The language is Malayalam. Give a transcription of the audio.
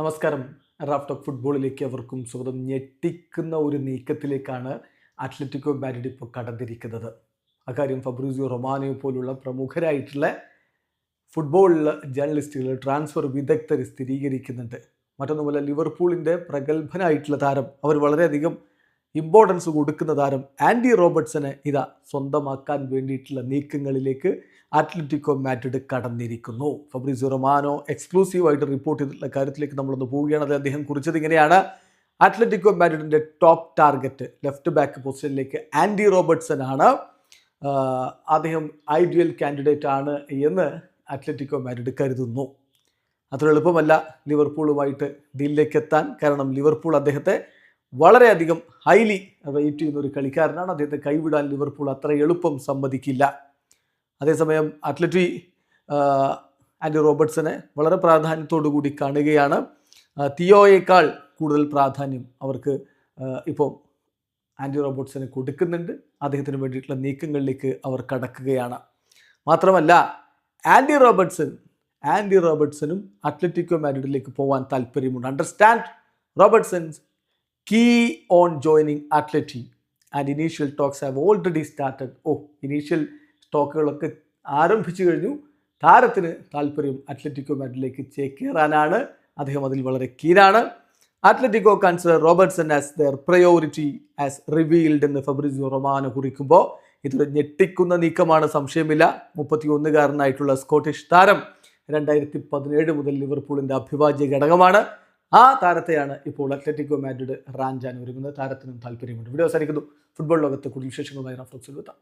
നമസ്കാരം. റാഫ് ടോക്ക് ഫുട്ബോളിലേക്ക് അവർക്കും സ്വാഗതം. ഞെട്ടിക്കുന്ന ഒരു നീക്കത്തിലേക്കാണ് അത്ലറ്റിക്കോ മാഡ്രിഡ് ഇപ്പോൾ കടന്നിരിക്കുന്നത്. അക്കാര്യം ഫബ്രൂസിയോ റൊമാനോ പോലുള്ള പ്രമുഖരായിട്ടുള്ള ഫുട്ബോൾ ജേർണലിസ്റ്റുകൾ ട്രാൻസ്ഫർ വിദഗ്ധർ സ്ഥിരീകരിക്കുന്നുണ്ട്. മറ്റൊന്നുമല്ല ലിവർപൂളിന്റെ പ്രഗത്ഭനായിട്ടുള്ള താരം. അവർ വളരെയധികം ഇമ്പോർട്ടൻസ് കൊടുക്കുന്ന താരം ആൻഡി റോബർട്ട്സനെ ഇതാ സ്വന്തമാക്കാൻ വേണ്ടിയിട്ടുള്ള നീക്കങ്ങളിലേക്ക് അത്ലറ്റിക്കോ മാഡ്രിഡ് കടന്നിരിക്കുന്നു. ഫബ്രിസിയോ റൊമാനോ എക്സ്ക്ലൂസീവായിട്ട് റിപ്പോർട്ട് ചെയ്തിട്ടുള്ള കാര്യത്തിലേക്ക് നമ്മളൊന്ന് പോവുകയാണ്. അത് അദ്ദേഹം കുറിച്ചത് ഇങ്ങനെയാണ്. അത്ലറ്റിക്കോ മാറ്റിഡിന്റെ ടോപ്പ് ടാർഗറ്റ് ലെഫ്റ്റ് ബാക്ക് പൊസിഷനിലേക്ക് ആൻഡി റോബർട്ട്സനാണ്. അദ്ദേഹം ഐഡിയൽ കാൻഡിഡേറ്റ് ആണ് എന്ന് അത്ലറ്റിക്കോ മാഡ്രിഡ് കരുതുന്നു. അത്ര എളുപ്പമല്ല ലിവർപൂളുമായിട്ട് ഡീലിലേക്ക് എത്താൻ. കാരണം ലിവർപൂൾ അദ്ദേഹത്തെ വളരെയധികം ഹൈലി റേറ്റ് ചെയ്യുന്ന ഒരു കളിക്കാരനാണ്. അദ്ദേഹത്തെ കൈവിടാൻ ലിവർപൂൾ അത്ര എളുപ്പം സമ്മതിക്കില്ല. അതേസമയം അത്ലറ്റി ആൻഡി റോബർട്ട്സനെ വളരെ പ്രാധാന്യത്തോടു കൂടി കാണുകയാണ്. തിയോയേക്കാൾ കൂടുതൽ പ്രാധാന്യം അവർക്ക് ഇപ്പോൾ ആൻഡി റോബർട്ട്സന് കൊടുക്കുന്നുണ്ട്. അദ്ദേഹത്തിന് വേണ്ടിയിട്ടുള്ള നീക്കങ്ങളിലേക്ക് അവർ കടക്കുകയാണ്. മാത്രമല്ല ആൻഡി റോബർട്ട്സൺ ആൻഡി റോബർട്ട്സനും അത്ലറ്റിക്കോ മാഡ്രിഡിലേക്ക് പോകാൻ താല്പര്യമുണ്ട്. Understand Robertson's keen on joining Atleti and initial talks have already started ഓ ഇനീഷ്യൽ ടോക്കുകളൊക്കെ ആരംഭിച്ചു കഴിഞ്ഞു. താരത്തിന് താല്പര്യം അത്ലറ്റിക്കോ മെഡലിലേക്ക് ചേക്കേറാനാണ്. അദ്ദേഹം അതിൽ വളരെ കീനാണ് Atletico consider Robertson as their priority as revealed എന്ന് ഫബ്രിസിയോ റൊമാനോ കുറിക്കുമ്പോൾ ഇതൊരു ഞെട്ടിക്കുന്ന നീക്കമാണ്. സംശയമില്ല. മുപ്പത്തി ഒന്നുകാരനായിട്ടുള്ള സ്കോട്ടിഷ് താരം രണ്ടായിരത്തി പതിനേഴ് മുതൽ ലിവർപൂളിന്റെ അഭിവാജ്യ ഘടകമാണ്. ആ താരത്തെയാണ് ഇപ്പോൾ അത്ലറ്റിക്കോ മാഡ്രിഡ് റാഞ്ചാൻ ഒരുങ്ങുന്നത്. താരത്തിനും താല്പര്യമുണ്ട്. വീഡിയോ അവസാനിക്കുന്നു. ഫുട്ബോൾ ലോകത്ത് കൂടുതൽ വിശേഷങ്ങളുമായി റഫ്ലക്സിൽ എത്താം